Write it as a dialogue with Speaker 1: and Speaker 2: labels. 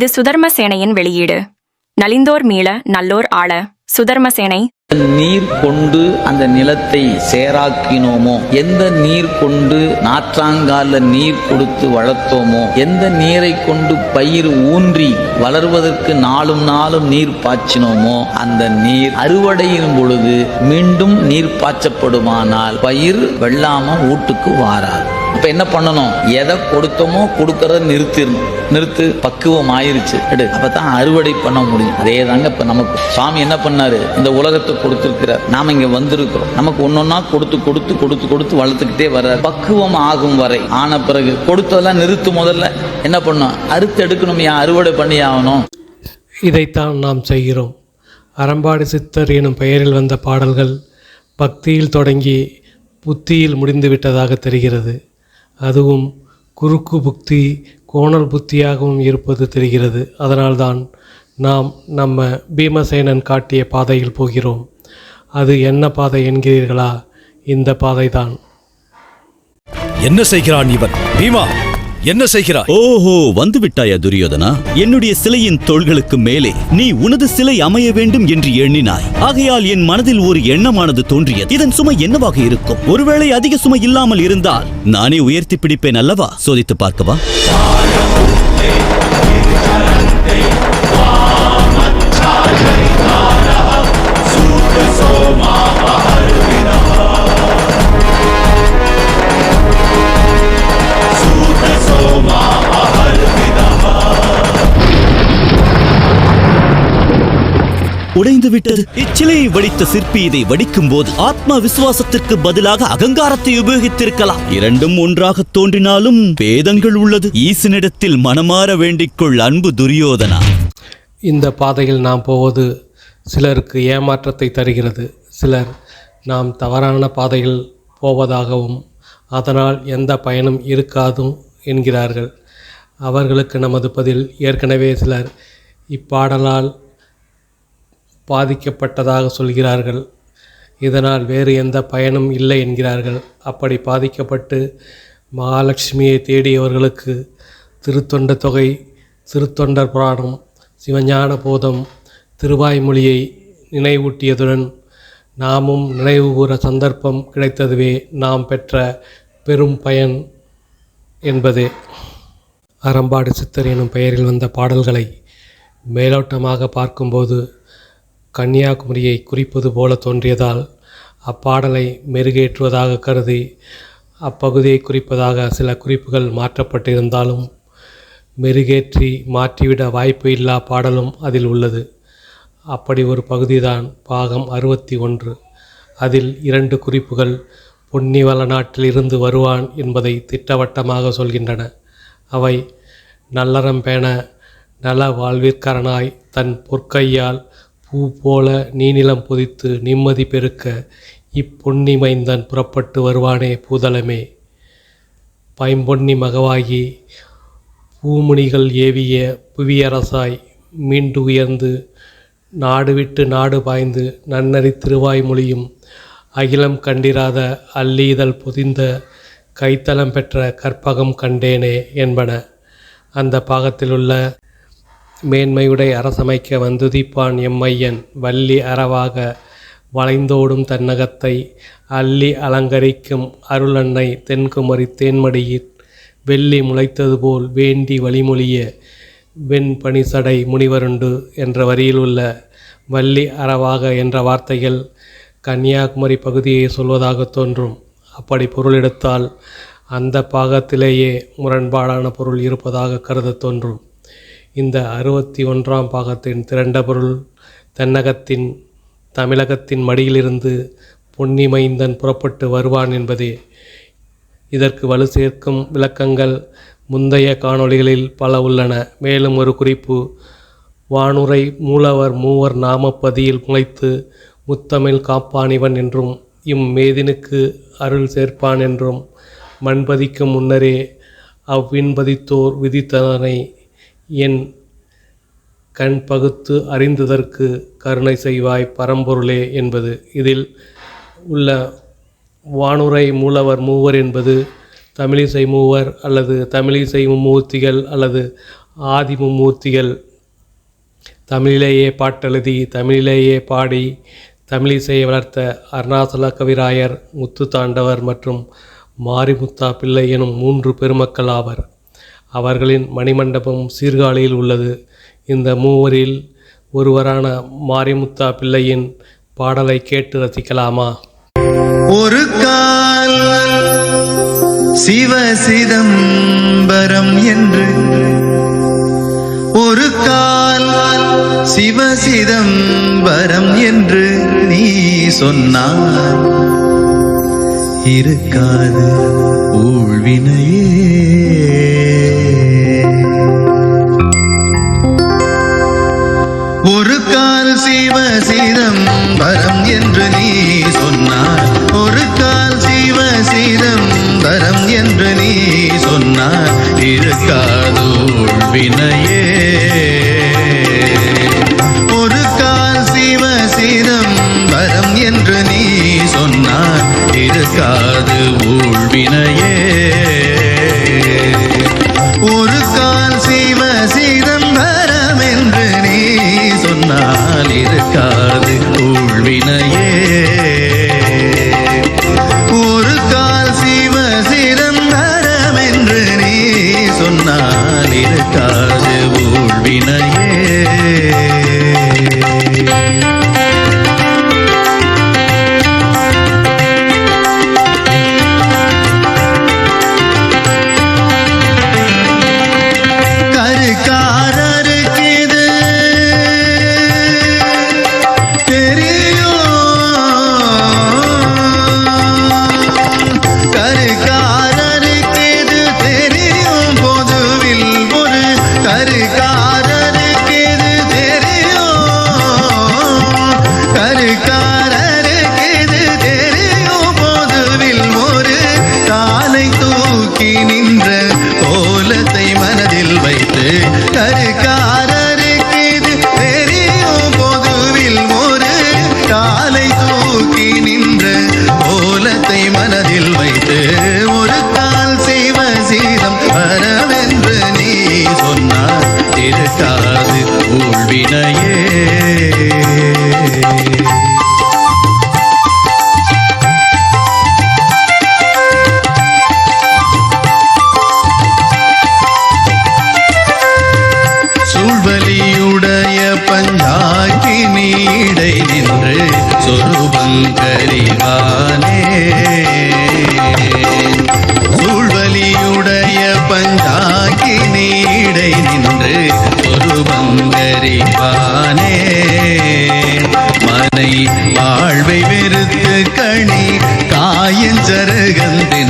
Speaker 1: இது சுதர்மசேனையின் வெளியீடு. நலிந்தோர் மீள நல்லோர் ஆள. சுதர்ம சேனை.
Speaker 2: நீர் கொண்டு அந்த நிலத்தை சேராக்கினோமோ? எந்த நீர் கொண்டு நாற்றாங்கால நீர் கொடுத்து வளர்த்தோமோ? எந்த நீரை கொண்டு பயிர் ஊன்றி வளர்வதற்கு நாளும் நாளும் நீர் பாய்ச்சினோமோ? அந்த நீர் அறுவடையின் பொழுது மீண்டும் நீர் பாய்ச்சப்படுமானால் பயிர் வெள்ளாம ஊட்டுக்கு வாராது. இப்ப என்ன பண்ணணும்? எதை கொடுத்தோமோ கொடுக்கறத நிறுத்திடணும் நிறுத்து பக்குவம் ஆயிருச்சு எடு. அப்பதான் அறுவடை பண்ண முடியும். அதே தாங்க இப்ப நமக்கு. சுவாமி என்ன பண்ணாரு? இந்த உலகத்தை கொடுத்துருக்கிறார். நாம இங்க வந்திருக்கிறோம். நமக்கு ஒன்னொன்னா கொடுத்து கொடுத்து கொடுத்து கொடுத்து வளர்த்துக்கிட்டே வர பக்குவம் ஆகும் வரை. ஆன பிறகு கொடுத்ததெல்லாம் நிறுத்து முதல்ல. என்ன பண்ணும் அறுத்து எடுக்கணும் ஏன் அறுவடை பண்ணி ஆகணும்.
Speaker 3: இதைத்தான் நாம் செய்கிறோம். அறம்பாடு சித்தர் எனும் பெயரில் வந்த பாடல்கள் பக்தியில் தொடங்கி புத்தியில் முடிந்துவிட்டதாக தெரிகிறது. அதுவும் குறுக்கு புத்தி கோணல் புத்தியாகவும் இருப்பது தெரிகிறது. அதனால்தான் நாம் நம்ம பீமசேனன் காட்டிய பாதையில் போகிறோம். அது என்ன பாதை என்கிறீர்களா? இந்த பாதைதான்.
Speaker 4: என்ன செய்கிறான் இவன்? பீமா! என்ன செய்கிறாய்?
Speaker 5: ஓஹோ வந்து விட்டாயா துரியோதனா? என்னுடைய சிலையின் தோள்களுக்கு மேலே நீ உனது சிலை அமைய வேண்டும் என்று எண்ணினாய். ஆகையால் என் மனதில் ஒரு எண்ணமானது தோன்றியது. இதன் சுமை என்னவாக இருக்கும்? ஒருவேளை அதிக சுமை இல்லாமல் இருந்தால் நானே உயர்த்தி பிடிப்பேன் அல்லவா? சோதித்து பார்க்கவா? உடைந்து விட்டது இச்சிலையை வடித்த சிற்பி இதை வடிக்கும் போது ஆத்ம விசுவாசத்திற்கு பதிலாக அகங்காரத்தை உபயோகித்திருக்கலாம். இரண்டும் ஒன்றாக தோன்றினாலும் வேதங்கள் உள்ளது. ஈசனிடத்தில் மனமாற வேண்டிக்கொள் அன்பு துரியோதனா.
Speaker 3: இந்த பாதையில் நாம் போவது சிலருக்கு ஏமாற்றத்தை தருகிறது. சிலர் நாம் தவறான பாதையில் போவதாகவும் அதனால் எந்த பயனும் இருக்காதும் என்கிறார்கள். அவர்களுக்கு நமது பதில் ஏற்கனவே சிலர் இப்பாடலால் பாதிக்கப்பட்டதாக சொல்கிறார்கள். இதனால் வேறு எந்த பயனும் இல்லை என்கிறார்கள். அப்படி பாதிக்கப்பட்டு மகாலட்சுமியை தேடியவர்களுக்கு திருத்தொண்ட தொகை திருத்தொண்டர் புராணம் சிவஞான போதம் திருவாய்மொழியை நினைவூட்டியதுடன் நாமும் நினைவு கூற சந்தர்ப்பம் கிடைத்ததுவே நாம் பெற்ற பெரும் பயன் என்பதே. அறம்பாடு சித்தர் எனும் பெயரில் வந்த பாடல்களை மேலோட்டமாக பார்க்கும்போது கன்னியாகுமரியை குறிப்பது போல தோன்றியதால் அப்பாடலை மெருகேற்றுவதாக கருதி அப்பகுதியை குறிப்பதாக சில குறிப்புகள் மாற்றப்பட்டிருந்தாலும் மெருகேற்றி மாற்றிவிட வாய்ப்பு இல்லா பாடலும் அதில் உள்ளது. அப்படி ஒரு பகுதிதான் பாகம் அறுபத்தி ஒன்று. அதில் இரண்டு குறிப்புகள் பொன்னிவள நாட்டிலிருந்து வருவான் என்பதை திட்டவட்டமாக சொல்கின்றன. அவை நல்லறம் பேண நல வாழ்விற்கரனாய் தன் பொற்கையால் பூ போல நீநிலம் பொதித்து நிம்மதி பெருக்க இப்பொன்னி மைந்தன் புறப்பட்டு வருவானே பூதலமே. பைம்பொன்னி மகவாகி பூமுனிகள் ஏவிய புவியரசாய் மீண்டு உயர்ந்து நாடு விட்டு நாடு பாய்ந்து நன்னறி திருவாய்மொழியும் அகிலம் கண்டிராத அல்லீதல் பொதிந்த கைத்தலம் பெற்ற கற்பகம் கண்டேனே என்பன. அந்த பாகத்திலுள்ள மேன்மையுடை அரசமைக்க வந்துதிப்பான் எம்மையன். வள்ளி அறவாக வளைந்தோடும் தன்னகத்தை அள்ளி அலங்கரிக்கும் அருளன்னை தென்குமரி தேன்மடியில் வெள்ளி முளைத்தது போல் வேண்டி வழிமொழிய வெண்பனிசடை முனிவருண்டு என்ற வரியில் உள்ள வள்ளி அறவாக என்ற வார்த்தைகள் கன்னியாகுமரி பகுதியை சொல்வதாக தோன்றும். அப்படி பொருள் எடுத்தால் அந்த பாகத்திலேயே முரண்பாடான பொருள் இருப்பதாக கருதத் தோன்றும். இந்த அறுபத்தி ஒன்றாம் பாகத்தின் திரண்ட பொருள் தென்னகத்தின் தமிழகத்தின் மடியிலிருந்து பொன்னிமைந்தன் புறப்பட்டு வருவான் என்பதே. இதற்கு வலு சேர்க்கும் விளக்கங்கள் முந்தைய காணொளிகளில் பல உள்ளன. மேலும் ஒரு குறிப்பு. வானுரை மூலவர் மூவர் நாமப்பதியில் முளைத்து முத்தமிழ் காப்பானிவன் என்றும் இம்மேதினுக்கு அருள் சேர்ப்பான் என்றும் மண்பதிக்கும் முன்னரே அவ்வின்பதித்தோர் விதித்ததனை என் கண் பகுத்து அறிந்ததற்கு கருணை செய்வாய் பரம்பொருளே என்பது. இதில் உள்ள வானுரை மூலவர் மூவர் என்பது தமிழிசை மூவர் அல்லது தமிழிசை மும்மூர்த்திகள் அல்லது ஆதி மும்மூர்த்திகள். தமிழிலேயே பாட்டெழுதி தமிழிலேயே பாடி தமிழிசையை வளர்த்த அருணாசல கவிராயர் முத்து தாண்டவர் மற்றும் மாரிமுத்தா பிள்ளை எனும் மூன்று பெருமக்கள் ஆவர் அவர்களின் மணிமண்டபம் சீர்காழியில் உள்ளது. இந்த மூவரில் ஒருவரான மாரிமுத்தா பிள்ளையின் பாடலை கேட்டு ரசிக்கலாமா?
Speaker 6: ஒரு கால் சிவசிதம்பரம் என்று. ஒரு கால் சிவ என்று நீ சொன்னார் இருக்காது ஊழ்வினையே. ஒரு கால் சிவ சிரம் ஊழ்வினையே ஒரு கால் சிவ சிதம்பரம் என்று நீ சொன்னால் இருக்காது ஊழ்வினையே ஒரு கால் சிவ சிதம்பரம் என்று நீ சொன்னால் இருக்காது ஊழ்வினையே வாழ்வை வெறுத்து கணி காயஞ்சரகந்தின்